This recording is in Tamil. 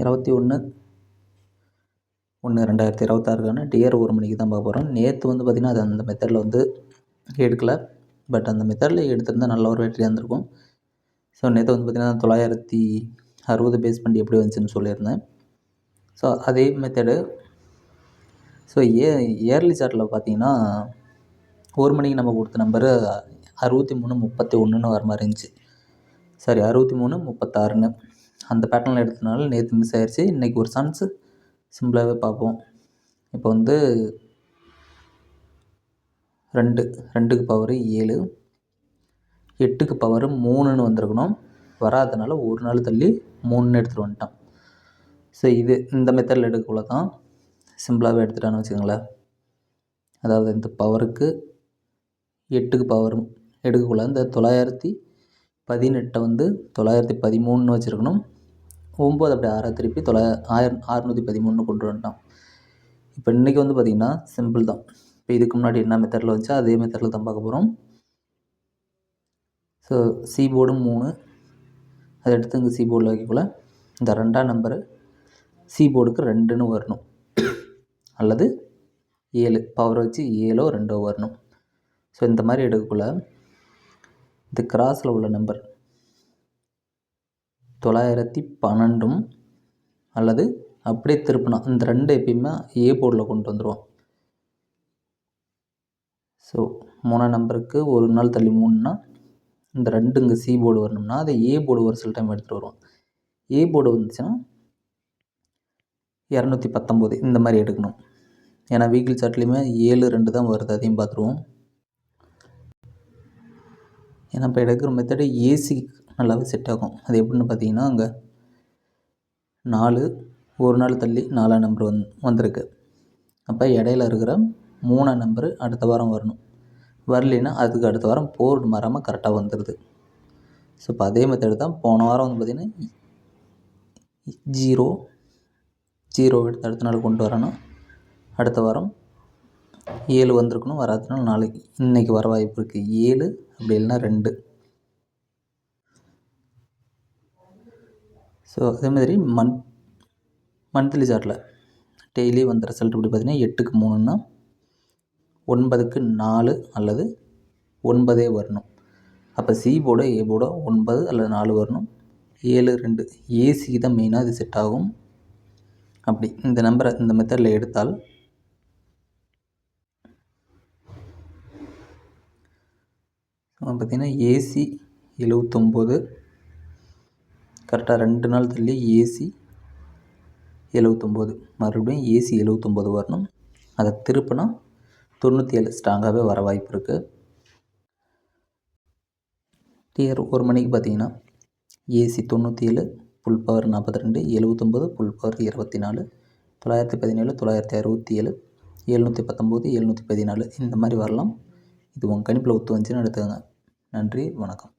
இருபத்தி ஒன்று ஒன்று ரெண்டாயிரத்தி இருபத்தாறுக்கான டிஆர் ஒரு மணிக்கு தான் பார்க்க போகிறோம் நேற்று வந்து பார்த்திங்கன்னா அது அந்த மெத்தடில் வந்து எடுக்கலை. பட் அந்த மெத்தடில் எடுத்திருந்தால் நல்ல ஒரு வெற்றியாக இருந்திருக்கும். ஸோ நேற்று வந்து பார்த்திங்கன்னா தொள்ளாயிரத்தி அறுபது பேஸ் பண்ணி எப்படி வந்துச்சுன்னு சொல்லியிருந்தேன். ஸோ அதே மெத்தடு ஸோ ஏ இயர்லி சார்ட்டில் பார்த்தீங்கன்னா ஒரு மணிக்கு நம்ம கொடுத்த நம்பரு அறுபத்தி மூணு முப்பத்தி ஒன்றுன்னு வர மாதிரி இருந்துச்சு. சாரி அறுபத்தி மூணு முப்பத்தாறுன்னு. அந்த பேட்டர்னில் எடுத்தனால நேற்று மிஸ் ஆயிடுச்சு இன்றைக்கி ஒரு சான்ஸு சிம்பிளாகவே பார்ப்போம். இப்போ வந்து ரெண்டு ரெண்டுக்கு பவரு ஏழு எட்டுக்கு பவரு மூணுன்னு வந்திருக்கணும். வராதனால ஒரு நாள் தள்ளி மூணுன்னு எடுத்துகிட்டு வந்துட்டான் ஸோ இது இந்த மெத்தடில் எடுக்கக்குள்ள தான் சிம்பிளாகவே எடுத்துட்டான்னு வச்சுக்கோங்களேன். அதாவது இந்த பவருக்கு எட்டுக்கு பவர் எடுக்கக்குள்ள இந்த தொள்ளாயிரத்தி பதினெட்டை வந்து தொள்ளாயிரத்தி பதிமூணுன்னு வச்சுருக்கணும். ஒம்பது அப்படி ஆறாக திருப்பி தொள்ளா ஆயிரம் அறுநூற்றி பதிமூணு கொண்டு வந்துட்டான். இப்போ இன்றைக்கி வந்து பார்த்திங்கன்னா சிம்பிள் தான். இப்போ இதுக்கு முன்னாடி என்ன மெத்தடில் வச்சா அதே மெத்தடில் தான் பார்க்க போகிறோம் ஸோ சி போர்டும் மூணு. அதை எடுத்து இங்கே சி போர்டில் வைக்கக்குள்ள இந்த ரெண்டாம் நம்பரு சி போர்டுக்கு ரெண்டுன்னு வரணும். அல்லது ஏழு பவர் வச்சு ஏழோ ரெண்டோ வரணும். ஸோ இந்த மாதிரி எடுக்கக்குள்ள இந்த கிராஸில் உள்ள நம்பர் தொள்ளாயிரத்தி பன்னெண்டும் அல்லது அப்படியே திருப்பினா இந்த ரெண்டு எப்பயுமே ஏ போர்டில் கொண்டு வந்துடுவோம் ஸோ மூணாம் நம்பருக்கு ஒரு நாள் தள்ளி மூணுன்னா இந்த ரெண்டு இங்கே சி போர்டு வரணும்னா அதை ஏ போர்டு ஒரு சில டைம் எடுத்துகிட்டு வருவோம். ஏ போர்டு வந்துச்சுன்னா இரநூத்தி பத்தொம்போது இந்த மாதிரி எடுக்கணும். ஏன்னா வீக்கில் சார்ட்லேயுமே ஏழு ரெண்டு தான் வருது அதையும் பார்த்துருவோம். ஏன்னா இப்போ எடுக்கிற மெத்தடு ஏசி நல்லாவே செட் ஆகும். அது எப்படின்னு பார்த்தீங்கன்னா அங்கே நாலு ஒரு நாள் தள்ளி நாலாம் நம்பர் வந் வந்திருக்கு. அப்போ இடையில இருக்கிற மூணாம் நம்பரு அடுத்த வாரம் வரணும். வரலைன்னா அதுக்கு அடுத்த வாரம் போர்டு மாறாமல் கரெக்டாக வந்துடுது ஸோ இப்போ அதே மெத்தடு தான் போன வாரம் வந்து பார்த்திங்கன்னா ஜீரோ ஜீரோ எடுத்து அடுத்த நாள் கொண்டு வரணும். அடுத்த வாரம் ஏழு வந்திருக்கணும். வராதுனால நாளைக்கு இன்றைக்கி வர வாய்ப்பு இருக்குது ஏழு அப்படி இல்லைன்னா ரெண்டு. ஸோ அதே மாதிரி மந்த் மந்த்லி சார்ட்டில் டெய்லி வந்த ரிசல்ட் இப்படி பார்த்திங்கன்னா எட்டுக்கு மூணுன்னா ஒன்பதுக்கு நாலு அல்லது ஒன்பதே வரணும். அப்போ சி போர்டோ ஏ போர்டோ ஒன்பது அல்லது நாலு வரணும். ஏழு ரெண்டு ஏசிக்கு தான் மெயினாக இது செட் ஆகும். அப்படி இந்த நம்பரை இந்த மெத்தடில் எடுத்தால் பார்த்திங்கன்னா ஏசி எழுவத்தொம்போது கரெக்டாக ரெண்டு நாள் தள்ளி ஏசி எழுவத்தொம்போது. மறுபடியும் ஏசி எழுவத்தொம்போது வரணும். அதை திருப்பினா தொண்ணூற்றி ஏழு ஸ்ட்ராங்காகவே வர வாய்ப்பு இருக்குது டியர் ஒரு மணிக்கு பார்த்தீங்கன்னா ஏசி தொண்ணூற்றி ஏழு புல் பவர் நாற்பத்தி ரெண்டு எழுவத்தொம்போது புல் பவர் இருபத்தி நாலு தொள்ளாயிரத்தி பதினேழு தொள்ளாயிரத்தி அறுபத்தி ஏழு எழுநூற்றி பத்தொம்போது எழுநூற்றி பதினாலு இந்த மாதிரி வரலாம். இது உங்கள் கணிப்பில் ஒத்து வந்துச்சுன்னு எடுத்துக்கோங்க. நன்றி வணக்கம்.